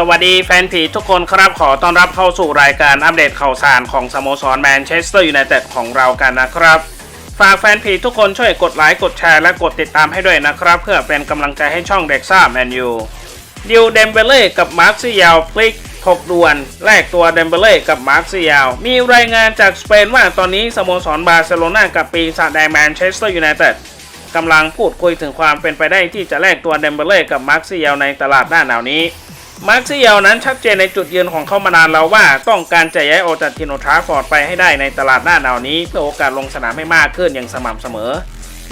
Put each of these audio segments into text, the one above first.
สวัสดีแฟนผีทุกคนครับขอต้อนรับเข้าสู่รายการอัปเดตข่าวสารของสโมสรแมนเชสเตอร์ยูไนเต็ดของเรากันนะครับ ฝากแฟนผีทุกคนช่วยกดไลค์กดแชร์และกดติดตามให้ด้วยนะครับ เพื่อเป็นกำลังใจให้ช่องเด็กซ่าแมนยูดิวเดมเบเล่กับมาร์คซิยาวพลิกถกดวนแลกตัวเดมเบเล่กับมาร์คซิยาว มีรายงานจากสเปนว่าตอนนี้สโมสรบาร์เซโลนากับปีศาจแดงแมนเชสเตอร์ยูไนเต็ดกำลังพูดคุยถึงความเป็นไปได้ที่จะแลกตัวเดมเบเล่กับมาร์คซิเยลในตลาดหน้าหนาวนี้ มาร์คซิเยลนั้นชัดเจนในจุดยืนของเขามานานแล้วว่า ต้องการจะย้ายออจากทิโนทราฟอร์ดไปให้ได้ในตลาดหน้าหนาวนี้ เพื่อโอกาสลงสนามให้มากขึ้นอย่างสม่ำเสมอ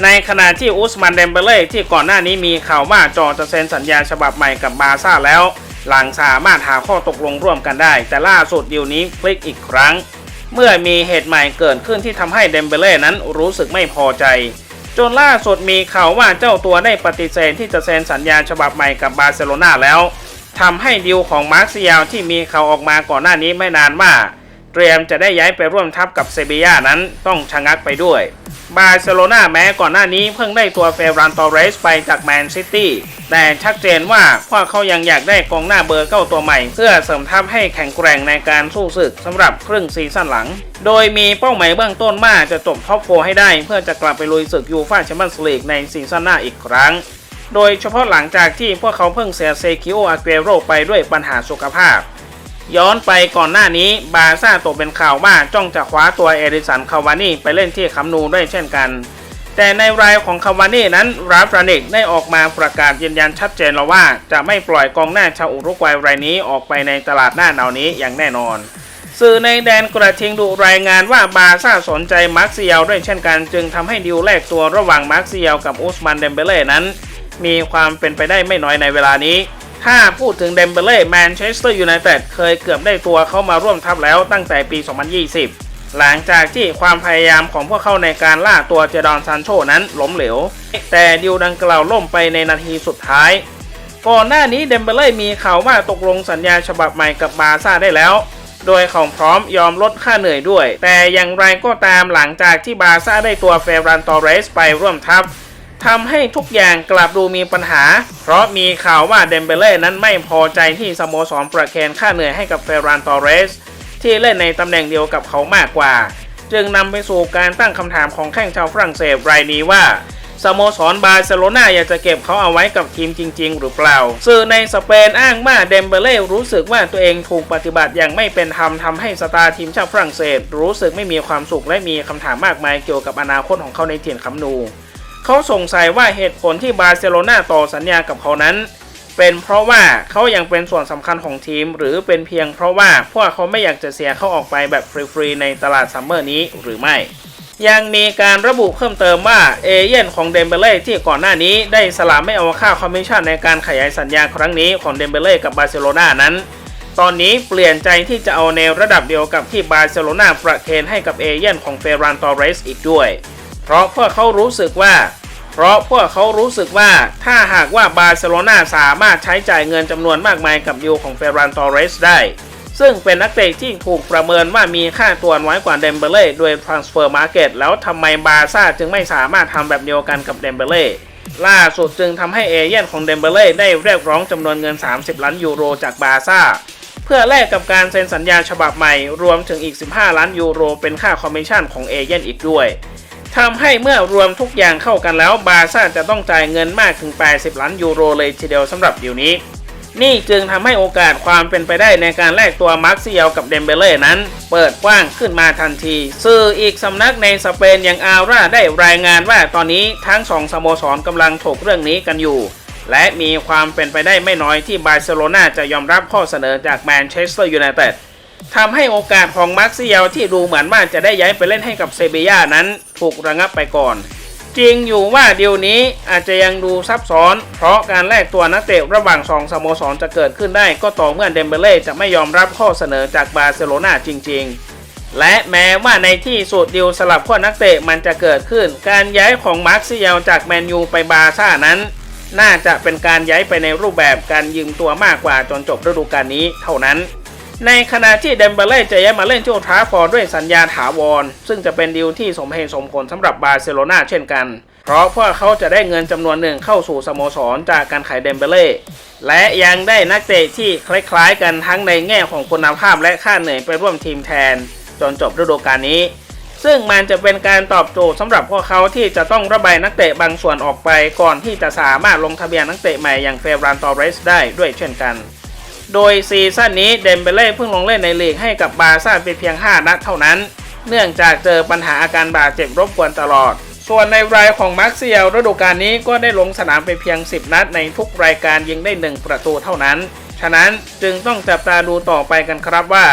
ในขณะที่อุสมันเดมเบเล่ที่ก่อนหน้านี้มีข่าวว่าจอจะเซ็นสัญญาฉบับใหม่กับบาซ่าแล้ว หลังสามารถหาข้อตกลงร่วมกันได้ แต่ล่าสุดดีลนี้พลิกอีกครั้ง เมื่อมีเหตุใหม่เกิดขึ้นที่ทำให้เดมเบเล่นั้นรู้สึกไม่พอใจจนล่าสุดมีข่าวว่าเจ้าตัวได้ปฏิเสธที่จะเซ็นสัญญาฉบับใหม่กับบาร์เซโลนาแล้ว ทำให้ดีลของมาร์คซิยาลที่มีข่าวออกมาก่อนหน้านี้ไม่นานว่า เตรียมจะได้ย้ายไปร่วมทัพกับเซบียานั้นต้องชะงักไปด้วย บาร์เซโลนาแม้ก่อนหน้านี้เพิ่งได้ตัวเฟรันตอเรสไปจากแมนซิตี้แต่ชัดเจนว่าพวกเขายังอยากได้กองหน้าเบอร์เก้าตัวใหม่ เพื่อเสริมทัพให้แข็งแกร่งในการสู้ศึกสำหรับครึ่งซีซั่นหลัง โดยมีเป้าหมายเบื้องต้นว่าจะจบท็อปโฟให้ได้ เพื่อจะกลับไปลุยศึกยูฟ่าแชมเปี้ยนส์ลีกในซีซั่นหน้าอีกครั้ง โดยเฉพาะหลังจากที่พวกเขาเพิ่งเสียเซคิโออาเกโรไปด้วยปัญหาสุขภาพ ย้อนไปก่อนหน้านี้บาร์ซ่าตกเป็นข่าวว่าจ้องจะคว้าตัวเอริสันคาวานี่ไปเล่นที่คัมนูด้วยเช่นกัน แต่ในรายของคาวานี่นั้นราฟรานิกได้ออกมาประกาศยืนยันชัดเจนแล้วว่า จะไม่ปล่อยกองหน้าชาวอุรุกวัยรายนี้ออกไปในตลาดหน้าหนาวนี้อย่างแน่นอนสื่อในแดนกระทิงดูรายงานว่าบาร์ซ่าสนใจมาร์คซิเยลด้วยเช่นกัน จึงทำให้ดิวแลกตัวระหว่างมาร์คซิเยลกับอุสมันเดมเบเล่นั้น มีความเป็นไปได้ไม่น้อยในเวลานี้ ถ้าพูดถึงเดมเบเล่แมนเชสเตอร์ยูไนเต็ดเคยเกือบได้ตัวเข้ามาร่วมทัพแล้วตั้งแต่ปี 2020 หลังจากที่ความพยายามของพวกเขาในการล่าตัวเจดอนซานโชนั้นล้มเหลว แต่ดิวดังกล่าวล่มไปในนาทีสุดท้าย ก่อนหน้านี้เดมเบเล่มีข่าวว่าตกลงสัญญาฉบับใหม่กับบาซ่าได้แล้วโดยเขาพร้อมยอมลดค่าเหนื่อยด้วย แต่อย่างไรก็ตามหลังจากที่บาซ่าได้ตัวเฟรันตอเรสไปร่วมทัพ ทำให้ทุกอย่างกลับดูมีปัญหา เพราะมีข่าวว่าเดมเบเล่นั้นไม่พอใจที่สโมสรประเคนค่าเหนื่อยให้กับเฟรันตอเรส ที่เล่นในตำแหน่งเดียวกับเขามากกว่า จึงนำไปสู่การตั้งคำถามของแข้งชาวฝรั่งเศสรายนี้ว่าสโมสรบาร์เซโลนาอยากจะเก็บเขาเอาไว้กับทีมจริง ๆ หรือเปล่า สื่อในสเปนอ้างว่าเดมเบเล่รู้สึกว่าตัวเองถูกปฏิบัติอย่างไม่เป็นธรรมทำให้สตาร์ทีมชาติฝรั่งเศส รู้สึกไม่มีความสุขและมีคำถามมากมายเกี่ยวกับอนาคตของเขาในถิ่นคัมนู เขาสงสัยว่าเหตุผลที่บาร์เซโลนาต่อสัญญากับเขานั้น เป็นเพราะว่าเขายังเป็นส่วนสำคัญของทีม หรือเป็นเพียงเพราะว่าพวกเขาไม่อยากจะเสียเขาออกไปแบบฟรีๆในตลาดซัมเมอร์นี้หรือไม่ยังมีการระบุเพิ่มเติมว่าเอเย่นของเดมเบเล่ที่ก่อนหน้านี้ได้สละไม่เอาค่าคอมมิชชั่นในการขยายสัญญาครั้งนี้ของเดมเบเล่กับบาร์เซโลนานั้น ตอนนี้เปลี่ยนใจที่จะเอาในวระดับเดียวกับที่บาร์เซโลนาประเคนให้กับเอเย่นของเฟรนตอเรสอีกด้วย เพราะพวกเขารู้สึกว่า เพราะพวกเขารู้สึกว่าถ้าหากว่าบาร์เซโลนาสามารถใช้จ่ายเงินจำนวนมากมายกับดิวของเฟรันตอเรสได้ ซึ่งเป็นนักเตะที่ถูกประเมินว่ามีค่าตัวน้อยกว่าเดมเบเล่โดย transfer market แล้วทำไมบาร์ซ่าจึงไม่สามารถทำแบบเดียวกันกับเดมเบเล่ล่าสุดจึงทำให้เอเย่นของเดมเบเล่ได้เรียกร้องจำนวนเงิน 30 ล้านยูโรจากบาร์ซ่าเพื่อแลกกับการเซ็นสัญญาฉบับใหม่ รวมถึงอีก 15 ล้านยูโรเป็นค่าคอมมิชชั่นของเอเย่นอีกด้วย ทำให้เมื่อรวมทุกอย่างเข้ากันแล้ว บาซ่าจะต้องจ่ายเงินมากถึง 80 ล้านยูโรเลยทีเดียวสำหรับดีลนี้ นี่จึงทำให้โอกาสความเป็นไปได้ในการแลกตัวมาร์คซิเอลกับเดมเบเล่นั้น เปิดกว้างขึ้นมาทันที สื่ออีกสำนักในสเปนอย่างอาร่าได้รายงานว่าตอนนี้ทั้งสองสโมสรกำลังถกเรื่องนี้กันอยู่ และมีความเป็นไปได้ไม่น้อยที่บาร์เซโลนาจะยอมรับข้อเสนอจากแมนเชสเตอร์ยูไนเต็ด ทำให้โอกาสของมาร์คซิเอลที่ดูเหมือนว่าจะได้ย้ายไปเล่นให้กับเซเบียนั้นถูกระงับไปก่อน จริงอยู่ว่าเดี๋ยวนี้อาจจะยังดูซับซ้อน เพราะการแลกตัวนักเตะระหว่างสองสโมสรจะเกิดขึ้นได้ก็ต่อเมื่อเดมเบเล่จะไม่ยอมรับข้อเสนอจากบาร์เซโลนาจริง ๆและแม้ว่าในที่สุดดิวสลับขั้วนักเตะมันจะเกิดขึ้น การย้ายของมาร์คซิเอลจากแมนยูไปบาร์ซ่านั้น น่าจะเป็นการย้ายไปในรูปแบบการยืมตัวมากกว่าจนจบฤดูกาลนี้เท่านั้น ในขณะที่เดมเบเล่จะย้ายมาเล่นที่โอทราฟอร์ดด้วยสัญญาถาวร ซึ่งจะเป็นดีลที่สมเหตุสมผลสำหรับบาร์เซโลนาเช่นกัน เพราะพวกเขาจะได้เงินจำนวนหนึ่งเข้าสู่สโมสรจากการขายเดมเบเล่และยังได้นักเตะที่คล้ายๆกันทั้งในแง่ของคุณภาพและค่าเหนื่อยไปร่วมทีมแทน จนจบฤดูกาลนี้ ซึ่งมันจะเป็นการตอบโจทย์สำหรับพวกเขาที่จะต้องระบายนักเตะบางส่วนออกไป ก่อนที่จะสามารถลงทะเบียนนักเตะใหม่อย่างเฟรานตอเรสได้ด้วยเช่นกัน โดยซีซั่นนี้เดมเบเล่เพิ่งลงเล่นในลีกให้กับบาซ่าไปเพียง 5 นัดเท่านั้น เนื่องจากเจอปัญหาอาการบาดเจ็บรบกวนตลอด ส่วนในรายของมาร์คเซียลฤดูกาลนี้ก็ได้ลงสนามไปเพียง 10 นัดในทุกรายการยิงได้ 1 ประตูเท่านั้น ฉะนั้นจึงต้องจับตาดูต่อไปกันครับว่า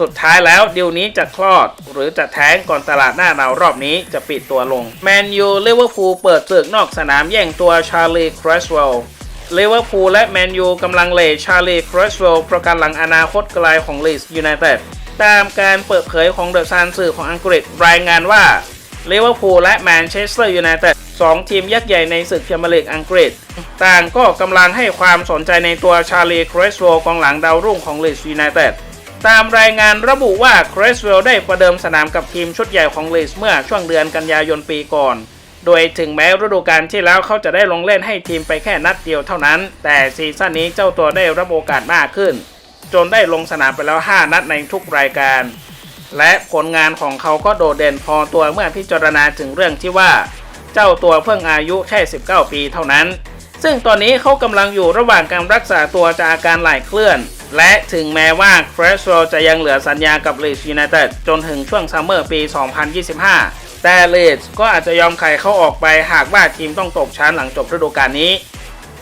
สุดท้ายแล้วดิวนี้จะคลอด หรือจะแท้งก่อนตลาดหน้าหนาวรอบนี้จะปิดตัวลงแมนยูเลเวอร์พูลเปิดศึกนอกสนามแย่งตัวชาลีครสเวลลิ เวอร์พูลและแมนยูกำลังเลชาลีครสเวลประกันหลังอนาคตไกลของลีสยูไนเต็ดตามการเปิดเผยของเดอะซันสื่อของอังกฤษรายงานว่าลิเวอร์พูลและแมนเชสเตอร์ยูไนเต็ดสองทีมยักษ์ใหญ่ในศึกพรีเมียร์ลีกอังกฤษ ต่างก็กำลังให้ความสนใจในตัวชาลีครสเวลกองหลังดาวรุ่งของลีสยูไนเต็ดตามรายงานระบุว่าครสเวลได้ประเดิมสนามกับทีมชุดใหญ่ของลีสเมื่อช่วงเดือนกันยายนปีก่อน โดยถึงแม้ฤดูกาลที่แล้วเขาจะได้ลงเล่นให้ทีมไปแค่นัดเดียวเท่านั้น แต่ซีซั่นนี้เจ้าตัวได้รับโอกาสมากขึ้น จนได้ลงสนามไปแล้ว 5 นัดในทุกรายการ และผลงานของเขาก็โดดเด่นพอตัวเมื่อพิจารณาถึงเรื่องที่ว่า เจ้าตัวเพิ่งอายุแค่ 19 ปีเท่านั้น ซึ่งตอนนี้เขากำลังอยู่ระหว่างการรักษาตัวจากอาการไหล่เคลื่อน และถึงแม้ว่าเฟรชโรจะยังเหลือสัญญากับลีดยูไนเต็ดจนถึงช่วงซัมเมอร์ปี 2025 แต่เลดก็อาจจะยอมขายเขาออกไปหากว่าทีมต้องตกชั้นหลังจบฤดูกาลนี้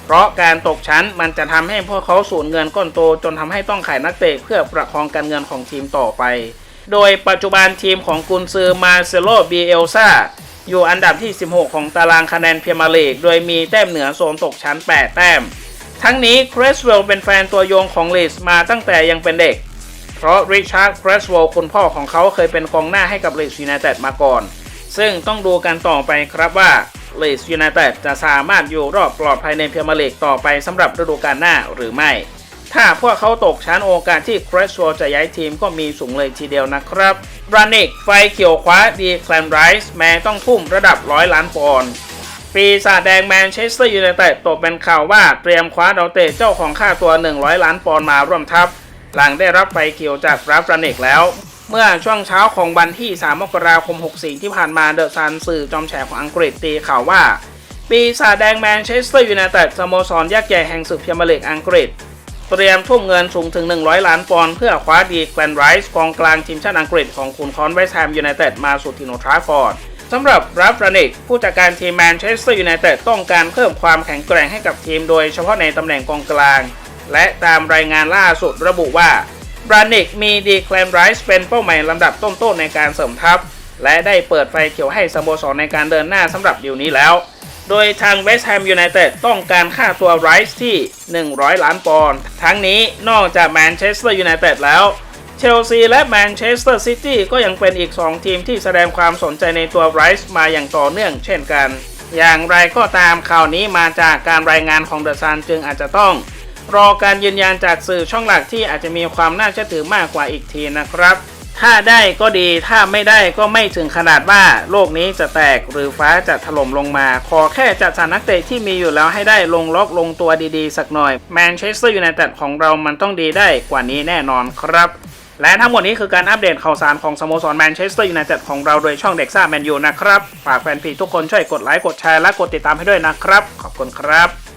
เพราะการตกชั้นมันจะทำให้พวกเขาสูญเงินก้อนโตจนทำให้ต้องขายนักเตะเพื่อประคองการเงินของทีมต่อไป โดยปัจจุบันทีมของกุนซือมาเซโลบีเอลซาอยู่อันดับที่ 16 ของตารางคะแนนพรีเมียร์ลีกโดยมีแต้มเหนือโซนตกชั้น 8 แต้ม ทั้งนี้ครสเวลเป็นแฟนตัวยงของลีสมาตั้งแต่ยังเป็นเด็ก เพราะริชาร์ดครสเวลคุณพ่อของเขาเคยเป็นกองหน้าให้กับลีสยูไนเต็ดมาก่อน ซึ่งต้องดูกันต่อไปครับว่าเลสยูไนเต็ดจะสามารถอยู่รอบปลอดภัยในพรีเมียร์ลีกต่อไปสำหรับฤดูกาลหน้าหรือไม่ ถ้าพวกเขาตกชั้นโอกาสที่ครสเวจะย้ายทีมก็มีสูงเลยทีเดียวนะครับรานิกไฟเขียวคว้าดีแคลนไรส์แม้ต้องทุ่มระดับร้อยล้านปอนด์ปีศาจแดงแมนเชสเตอร์ยูไนเต็ดตกเป็นข่าวว่าเตรียมคว้าดาวเตะเจ้าของค่าตัว 100 ล้านปอนด์มาร่วมทัพ หลังได้รับไฟเขียวจากราฟรานิกแล้ว เมื่อช่วงเช้าของวันที่ 3 มกราคม 64 ที่ผ่านมาเดอะซันสื่อจอมแฉของอังกฤษตีข่าวว่า ปีศาจแดงแมนเชสเตอร์ยูไนเต็ดสโมสรยักษ์ใหญ่แห่งศึกพรีเมียร์ลีกอังกฤษ เตรียมทุ่มเงินสูงถึง 100 ล้านปอนด์เพื่อคว้าดีแกลนไรส์กองกลางทีมชาติอังกฤษของคุณคอนเวสต์แฮมยูไนเต็ดมาสู่ทิโนทราฟอร์ดสำหรับรับรานิกผู้จัดการทีมแมนเชสเตอร์ยูไนเต็ดต้องการเพิ่มความแข็งแกร่งให้กับทีมโดยเฉพาะในตำแหน่งกองกลาง และตามรายงานล่าสุดระบุว่า บรานิกมีดีแคลนไรส์เป็นเป้าหมายลำดับต้นๆในการเสริมทัพ และได้เปิดไฟเขียวให้สโมสรในการเดินหน้าสำหรับดีลนี้แล้ว โดยทางเวสต์แฮมยูไนเต็ดต้องการค่าตัวไรส์ที่ 100 ล้านปอนด์ทั้งนี้นอกจากแมนเชสเตอร์ยูไนเต็ดแล้วเชลซีและแมนเชสเตอร์ซิตี้ก็ยังเป็นอีก 2 ทีมที่แสดงความสนใจในตัวไรส์มาอย่างต่อเนื่องเช่นกัน อย่างไรก็ตามข่าวนี้มาจากการรายงานของเดอะซันจึงอาจจะต้อง รอการยืนยันจากสื่อช่องหลักที่อาจจะมีความน่าเชื่อถือมากกว่าอีกทีนะครับ ถ้าได้ก็ดีถ้าไม่ได้ก็ไม่ถึงขนาดว่าโลกนี้จะแตกหรือฟ้าจะถล่มลงมา ขอแค่จัดสรรนักเตะที่มีอยู่แล้วให้ได้ลงล็อกลงตัวดีๆ สักหน่อยแมนเชสเตอร์ยูไนเต็ดของเรามันต้องดีได้กว่านี้แน่นอนครับและทั้งหมดนี้คือการอัปเดตข่าวสารของสโมสรแมนเชสเตอร์ยูไนเต็ดของเราโดยช่องเด็กซ่าแมนยูนะครับ ฝากแฟนพจทุกคนช่วยกดไลค์ กดแชร์และกดติดตามให้ด้วยนะครับ ขอบคุณครับ